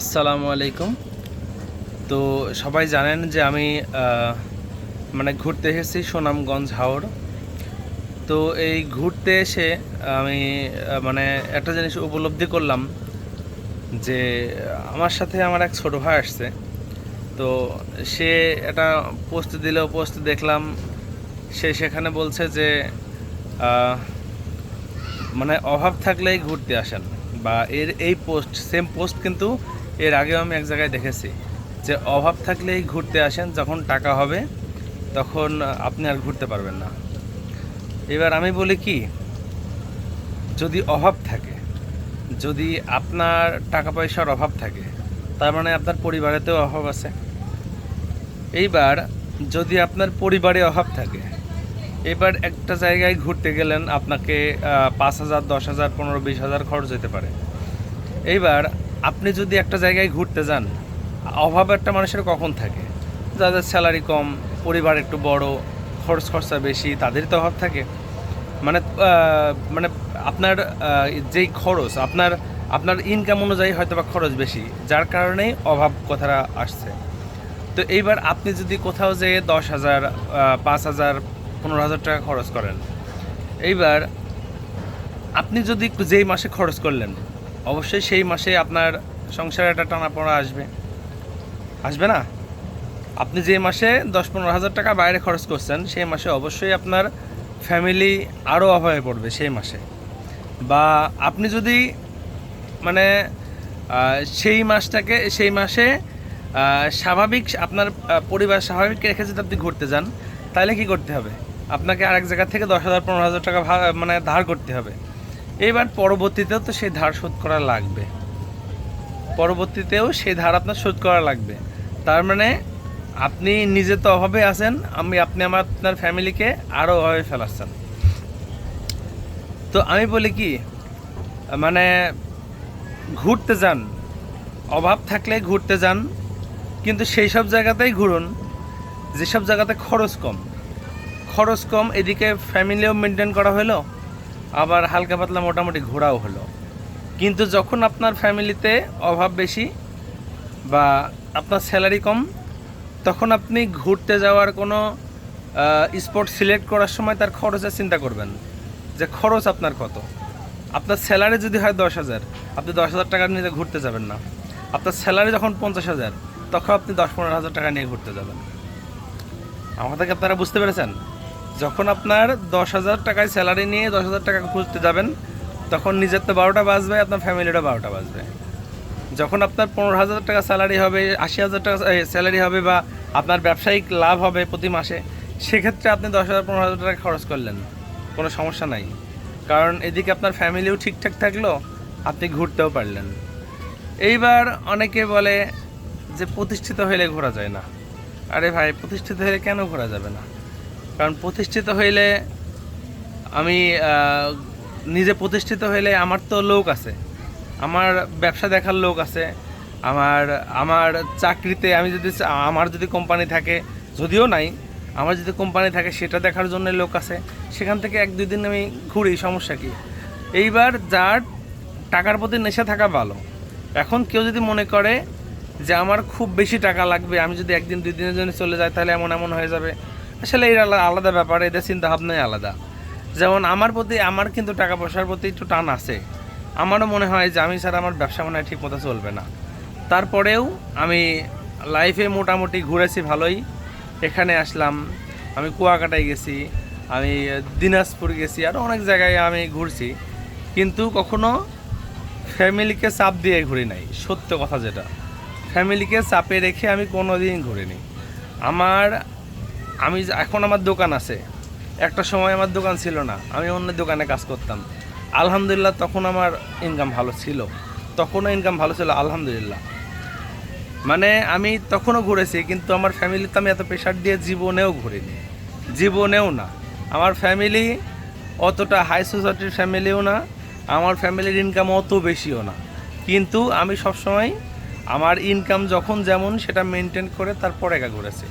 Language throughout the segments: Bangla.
আসসালামু আলাইকুম। তো সবাই জানেন যে আমি মানে ঘুরতে এসেছি সুনামগঞ্জ হাওড় তো এই ঘুরতে এসে আমি মানে একটা জিনিস উপলব্ধি করলাম যে আমার সাথে আমার এক ছোটো ভাই আসছে। তো সে একটা পোস্ট দিল, পোস্ট দেখলাম। সে সেখানে বলছে যে মানে অভাব থাকলেই ঘুরতে আসেন। বা এর এই পোস্ট, সেম পোস্ট কিন্তু এর আগেও আমি এক জায়গায় দেখেছি যে অভাব থাকলেই ঘুরতে আসেন, যখন টাকা হবে, তখন আপনি আর ঘুরতে পারবেন না। এবার আমি বলি কি, যদি অভাব থাকে, যদি আপনার টাকা পয়সার অভাব থাকে, তার মানে আপনার পরিবারেতেও অভাব আছে। এইবার যদি আপনার পরিবারে অভাব থাকে, এবার একটা জায়গায় ঘুরতে গেলেন, আপনাকে পাঁচ হাজার, দশ হাজার, পনেরো, বিশ হাজার খরচ হতে পারে। এইবার আপনি যদি একটা জায়গায় ঘুরতে যান, অভাব একটা মানুষের কখন থাকে? যাদের স্যালারি কম, পরিবার একটু বড়, খরচ খরচা বেশি তাদেরই তো অভাব থাকে। মানে মানে আপনার যেই খরচ, আপনার আপনার ইনকাম অনুযায়ী হয়তো বা খরচ বেশি, যার কারণেই অভাব কথাটা আসছে। তো এইবার আপনি যদি কোথাও যেয়ে দশ হাজার পাঁচ হাজার, পনেরো হাজার টাকা খরচ করেন, এইবার আপনি যদি যেই মাসে খরচ করলেন অবশ্যই সেই মাসে আপনার সংসারে একটা টানাপড়া আসবে। আসবে না? আপনি যে মাসে দশ পনেরো হাজার টাকা বাইরে খরচ করছেন, সেই মাসে অবশ্যই আপনার ফ্যামিলি আরও অভাবে পড়বে সেই মাসে। বা আপনি যদি মানে সেই মাসটাকে, সেই মাসে স্বাভাবিক আপনার পরিবার স্বাভাবিক রেখে যদি আপনি ঘুরতে যান, তাহলে কি করতে হবে? আপনাকে আরেক জায়গা থেকে দশ হাজার, পনেরো হাজার টাকা মানে ধার করতে হবে। এইবার পরবর্তীতেও তো সেই ধার শোধ করা লাগবে। পরবর্তীতেও সেই ধার আপনার শোধ করা লাগবে। তার মানে আপনি নিজে তো অভাবে আছেন, আমি, আপনি আমার, আপনার ফ্যামিলিকে আরও অভাবে ফেলাচ্ছেন। তো আমি বলি কি মানে ঘুরতে যান, অভাব থাকলে ঘুরতে যান, কিন্তু সেই সব জায়গাতেই ঘুরুন, যেসব জায়গাতে খরচ কম। খরচ কম, এদিকে ফ্যামিলিও মেনটেন করা হলো আবার হালকা পাতলা মোটামুটি ঘোরাও হলো। কিন্তু যখন আপনার ফ্যামিলিতে অভাব বেশি বা আপনার স্যালারি কম, তখন আপনি ঘুরতে যাওয়ার কোনো স্পট সিলেক্ট করার সময় তার খরচের চিন্তা করবেন যে খরচ আপনার কত। আপনার স্যালারি যদি হয় দশ হাজার, আপনি দশ হাজার টাকা নিয়ে ঘুরতে যাবেন না। আপনার স্যালারি যখন পঞ্চাশ হাজার, তখন আপনি দশ পনেরো হাজার টাকা নিয়ে ঘুরতে যাবেন। আমার থেকে আপনারা বুঝতে পেরেছেন? যখন আপনার দশ হাজার টাকায় স্যালারি নিয়ে দশ হাজার টাকা খুঁজতে যাবেন, তখন নিজের তো বারোটা বাজবে, আপনার ফ্যামিলিটা বারোটা বাজবে। যখন আপনার পনেরো হাজার টাকা স্যালারি হবে, আশি হাজার টাকা স্যালারি হবে বা আপনার ব্যবসায়িক লাভ হবে প্রতি মাসে, সেক্ষেত্রে আপনি দশ হাজার, পনেরো হাজার টাকা খরচ করলেন। কোনো সমস্যা নাই। কারণ এদিকে আপনার ফ্যামিলিও ঠিকঠাক থাকল, আপনি ঘুরতেও পারলেন। এইবার অনেকে বলে যে, প্রতিষ্ঠিত হলে ঘোরা যায় না। আরে ভাই, প্রতিষ্ঠিত হলে কেন ঘোরা যাবে না? কারণ প্রতিষ্ঠিত হইলে আমি নিজে প্রতিষ্ঠিত হইলে আমার তো লোক আছে। আমার ব্যবসা দেখার লোক আছে। আমার আমার চাকরিতে আমি যদি আমার যদি কোম্পানি থাকে, যদিও নাই, আমার যদি কোম্পানি থাকে, সেটা দেখার জন্য লোক আছে। সেখান থেকে এক দুই দিন আমি ঘুরি, সমস্যা কি? এইবার যার টাকার প্রতি নেশা থাকা ভালো। এখন কেউ যদি মনে করে যে আমার খুব বেশি টাকা লাগবে, আমি যদি একদিন দুই দিনের জন্য চলে যাই, তাহলে এমন এমন হয়ে যাবে। আসলে এর আলা- আলাদা ব্যাপার, এদের চিন্তা ভাবনাই আলাদা। যেমন আমার প্রতি, আমার কিন্তু টাকা পয়সার প্রতি একটু টান আছে। আমারও মনে হয় যে আমি স্যার আমার ব্যবসা মনে হয় ঠিক মতো চলবে না। তারপরেও আমি লাইফে মোটামুটি ঘুরেছি ভালোই। এখানে আসলাম, আমি কুয়াকাটায় গেছি, আমি দিনাজপুর গেছি আরও অনেক জায়গায় আমি ঘুরছি। কিন্তু কখনো ফ্যামিলিকে চাপ দিয়ে ঘুরি নাই, সত্য কথা যেটা। ফ্যামিলিকে চাপে রেখে আমি কোনো দিন ঘুরিনি। আমার আমি এখন আমার দোকান আছে। একটা সময় আমার দোকান ছিল না, আমি অন্য দোকানে কাজ করতাম। আলহামদুলিল্লাহ তখন আমার ইনকাম ভালো ছিল। তখনও ইনকাম ভালো ছিল, আলহামদুলিল্লাহ। মানে আমি তখনও ঘুরেছি, কিন্তু আমার ফ্যামিলিতে আমি এত প্রেশার দিয়ে জীবনেও ঘুরিনি। জীবনেও না। আমার ফ্যামিলি অতটা হাই সোসাইটির ফ্যামিলিও না, আমার ফ্যামিলির ইনকাম অত বেশিও না। কিন্তু আমি সবসময় আমার ইনকাম যখন যেমন সেটা মেনটেন করে তারপর একা ঘুরেছি,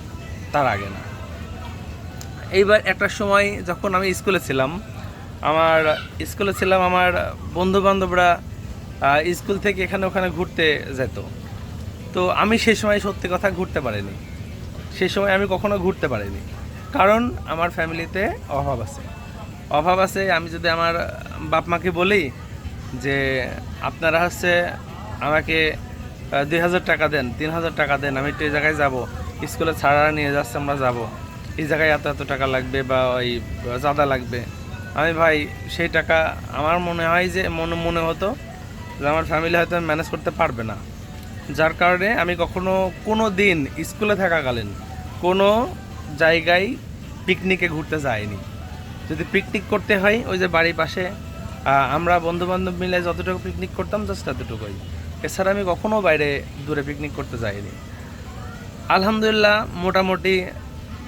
তার আগে না। এইবার একটা সময় যখন আমি স্কুলে ছিলাম, আমার স্কুলে ছিলাম, আমার বন্ধু বান্ধবরা স্কুল থেকে এখানে ওখানে ঘুরতে যেত। তো আমি সেই সময় সত্যি কথা ঘুরতে পারিনি। সেই সময় আমি কখনো ঘুরতে পারিনি। কারণ আমার ফ্যামিলিতে অভাব আছে। অভাব আছে, আমি যদি আমার বাপ মাকে বলি যে, আপনারা হচ্ছে আমাকে দুই হাজার টাকা দেন, তিন হাজার টাকা দেন, আমি একটু জায়গায় যাব। স্কুলে ছাড়া নিয়ে যাচ্ছে, আমরা যাব। এই জায়গায় এত এত টাকা লাগবে বা ওই জাদা লাগবে। আমি ভাই, সেই টাকা আমার মনে হয় যে মনে মনে হতো যে আমার ফ্যামিলি হয়তো ম্যানেজ করতে পারবে না। যার কারণে আমি কখনো কোনো দিন স্কুলে থাকাকালীন কোনো জায়গায় পিকনিকে ঘুরতে যাইনি। যদি পিকনিক করতে হয়, ওই যে বাড়ির পাশে আমরা বন্ধু বান্ধব মিলে যতটুকু পিকনিক করতাম জাস্ট ততটুকুই এছাড়া আমি কখনো বাইরে দূরে পিকনিক করতে যাইনি। আলহামদুলিল্লাহ, মোটামুটি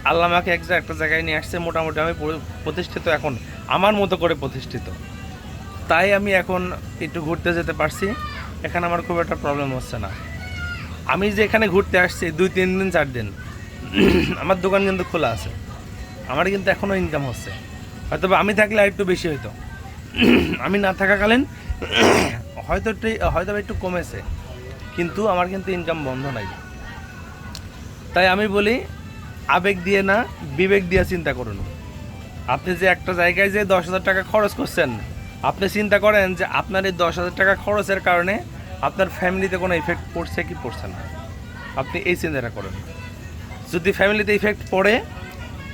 আল্লাহ আমাকে এক একটা জায়গায় নিয়ে আসছে, মোটামুটি আমি প্রতিষ্ঠিত এখন, আমার মতো করে প্রতিষ্ঠিত। তাই আমি এখন একটু ঘুরতে যেতে পারছি, এখানে আমার খুব একটা প্রবলেম হচ্ছে না। আমি যে এখানে ঘুরতে আসছি, দুই, তিন দিন, চার দিন, আমার দোকান কিন্তু খোলা আছে। আমার কিন্তু এখনও ইনকাম হচ্ছে। হয়তো আমি থাকলে একটু বেশি হইতো। আমি না থাকাকালীন হয়তো একটু হয়তো একটু কমেছে, কিন্তু আমার কিন্তু ইনকাম বন্ধ নাই। তাই আমি বলি আবেগ দিয়ে না, বিবেক দিয়ে চিন্তা করুন। আপনি যে একটা জায়গায় যে দশ হাজার টাকা খরচ করছেন, আপনি চিন্তা করেন যে আপনার এই দশ হাজার টাকা খরচের কারণে আপনার ফ্যামিলিতে কোনো ইফেক্ট পড়ছে কি পড়ছে না। আপনি এই চিন্তাটা করেন। যদি ফ্যামিলিতে ইফেক্ট পড়ে,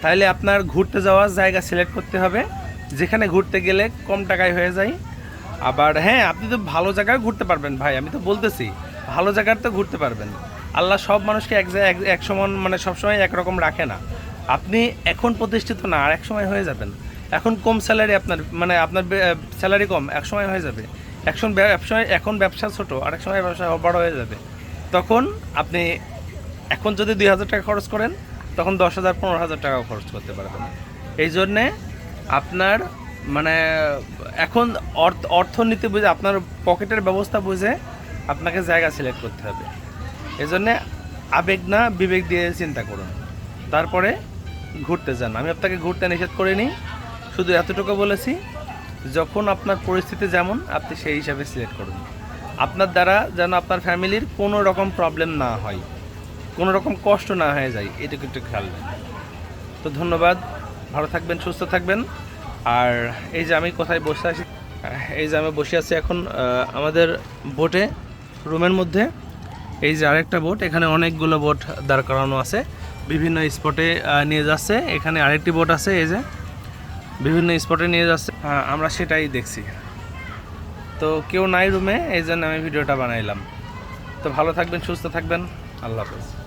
তাহলে আপনার ঘুরতে যাওয়ার জায়গা সিলেক্ট করতে হবে। যেখানে ঘুরতে গেলে কম টাকায় হয়ে যায়। আবার হ্যাঁ আপনি তো ভালো জায়গায় ঘুরতে পারবেন ভাই, আমি তো বলতেছি, ভালো জায়গায় তো ঘুরতে পারবেন। আল্লাহ সব মানুষকে এক জায়গায় এক- এক সমান মানে সবসময় একরকম রাখে না। আপনি এখন প্রতিষ্ঠিত না, আর এক সময় হয়ে যাবেন। এখন কম স্যালারি আপনার মানে আপনার স্যালারি কম এক সময় হয়ে যাবে। এখন ব্যবসা এখন ব্যবসা ছোট, আর এক সময় ব্যবসা বড় হয়ে যাবে। তখন আপনি এখন যদি দুই হাজার টাকা খরচ করেন, তখন দশ হাজার, পনেরো হাজার টাকাও খরচ করতে পারবেন। এই জন্যে আপনার মানে এখন অর্থ অর্থনীতি বুঝে, আপনার পকেটের ব্যবস্থা বুঝে আপনাকে জায়গা সিলেক্ট করতে হবে। এই জন্যে আবেগ না বিবেক দিয়ে চিন্তা করুন। তারপরে ঘুরতে যান। আমি আপনাকে ঘুরতে নিষেধ করিনি, শুধু এতটুকু বলেছি, যখন আপনার পরিস্থিতি যেমন, আপনি সেই হিসাবে সিলেক্ট করুন। আপনার দ্বারা যেন আপনার ফ্যামিলির কোনো রকম প্রবলেম না হয়, কোনো রকম কষ্ট না হয়ে যায়, এটুকু একটু খেয়াল তো ধন্যবাদ, ভালো থাকবেন, সুস্থ থাকবেন। আর এই যে আমি কোথায় বসে আছি, এই যে আমি বসে আছি এখন আমাদের বোটে রুমের মধ্যে। এই যে আরেকটা বোট এখানে অনেকগুলো বোট দাঁড় করানো আছে। বিভিন্ন স্পটে নিয়ে যাচ্ছে। এখানে আরেকটি বোট আছে, এই যে। বিভিন্ন স্পটে নিয়ে যাচ্ছে। আমরা সেটাই দেখছি। তো কেউ নাই রুমে এই জন্য আমি ভিডিওটা বানাইলাম। তো ভালো থাকবেন, সুস্থ থাকবেন। আল্লাহ হাফেজ।